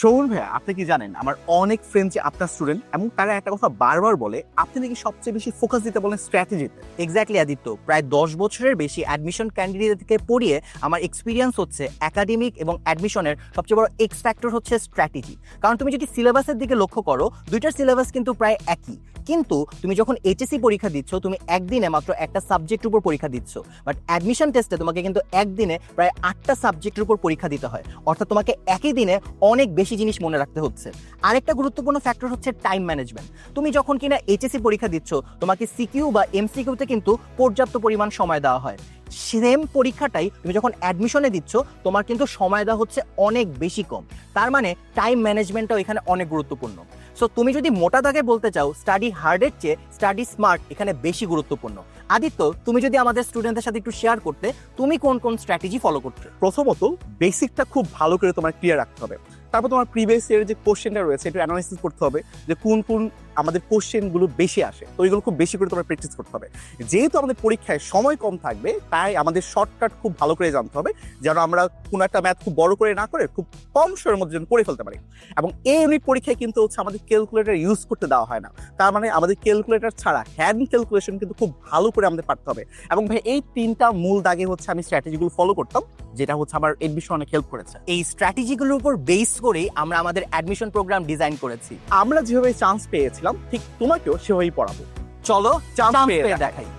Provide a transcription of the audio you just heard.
শৌন ভাইয়া, আপনি কি জানেন, আমার অনেক ফ্রেন্ড যে আপনার স্টুডেন্ট এবং তারা একটা কথা বারবার বলে, আপনি নাকি সবচেয়ে বেশি ফোকাস দিতে বলেন স্ট্র্যাটেজিতে এক্স্যাক্টলি আদিত্য। প্রায় দশ বছরের বেশি অ্যাডমিশন ক্যান্ডিডেট থেকে পড়িয়ে আমার এক্সপিরিয়েন্স হচ্ছে একাডেমিক এবং অ্যাডমিশনের সবচেয়ে বড় এক্স ফ্যাক্টর হচ্ছে স্ট্র্যাটেজি কারণ তুমি যদি সিলেবাসের দিকে লক্ষ্য করো, দুইটার সিলেবাস কিন্তু প্রায় একই। কিন্তু তুমি যখন এইচএসসি পরীক্ষা দিচ্ছ, তুমি একদিনে মাত্র একটা সাবজেক্টের উপর পরীক্ষা দিচ্ছ। বাট অ্যাডমিশন টেস্টে তোমাকে কিন্তু একদিনে প্রায় আটটা সাবজেক্টের উপর পরীক্ষা দিতে হয়। অর্থাৎ তোমাকে একই দিনে অনেক বেশি জিনিস মনে রাখতে হচ্ছে। আরেকটা গুরুত্বপূর্ণ ফ্যাক্টর হচ্ছে টাইম ম্যানেজমেন্ট তুমি যখন কিনা এইচএসসি পরীক্ষা দিচ্ছ, তোমাকে সিকিউ বা এমসিকিউতে কিন্তু পর্যাপ্ত পরিমাণ সময় দেওয়া হয়। সেম পরীক্ষাটাই তুমি যখন অ্যাডমিশনে দিচ্ছ, তোমার কিন্তু সময় দেওয়া হচ্ছে অনেক বেশি কম। তার মানে টাইম ম্যানেজমেন্টটাও এখানে অনেক গুরুত্বপূর্ণ। সো তুমি যদি মোটা দাগে বলতে চাও স্টাডি হার্ডের চেয়ে স্টাডি স্মার্ট এখানে বেশি গুরুত্বপূর্ণ। আদিত্য, তুমি যদি আমাদের স্টুডেন্টদের সাথে একটু শেয়ার করতে, তুমি কোন কোন স্ট্র্যাটেজি ফলো করতে? প্রথমত বেসিকটা খুব ভালো করে তোমার ক্লিয়ার রাখতে হবে। তারপর তোমার প্রিভিয়াস ইয়ারের যে কোশ্চেনটা রয়েছে একটু অ্যানালাইসিস করতে হবে যে কোন কোন আমাদের কোশ্চেনগুলো বেশি আসে। তো ওইগুলো খুব বেশি করে তোমার প্র্যাকটিস করতে হবে। যেহেতু আমাদের পরীক্ষায় সময় কম থাকবে, তাই আমাদের শর্টকাট খুব ভালো করে জানতে হবে, যেন আমরা কোনো একটা ম্যাথ খুব বড় করে না করে খুব কম সময়ের মধ্যে যেন করে ফেলতে পারি। এবং এই ইউনিট পরীক্ষায় কিন্তু হচ্ছে আমাদের ক্যালকুলেটর ইউজ করতে দেওয়া হয় না। তার মানে আমাদের ক্যালকুলেটার ছাড়া হ্যান্ড ক্যালকুলেশন কিন্তু খুব ভালো করে আমাদের পারতে হবে। এবং ভাই, এই তিনটা মূল দাগে হচ্ছে আমি স্ট্র্যাটেজিগুলো ফলো করতাম। যেটা হচ্ছে আমার এডমিশন অনেক হেল্প করেছে। এই স্ট্র্যাটেজিগুলোর উপর বেস করেই আমরা আমাদের অ্যাডমিশন প্রোগ্রাম ডিজাইন করেছি। আমরা যেভাবে চান্স পেয়েছিলাম ঠিক তোমাকেও সেভাবেই পড়াবো। চলো চান্স পেয়ে দেখাই।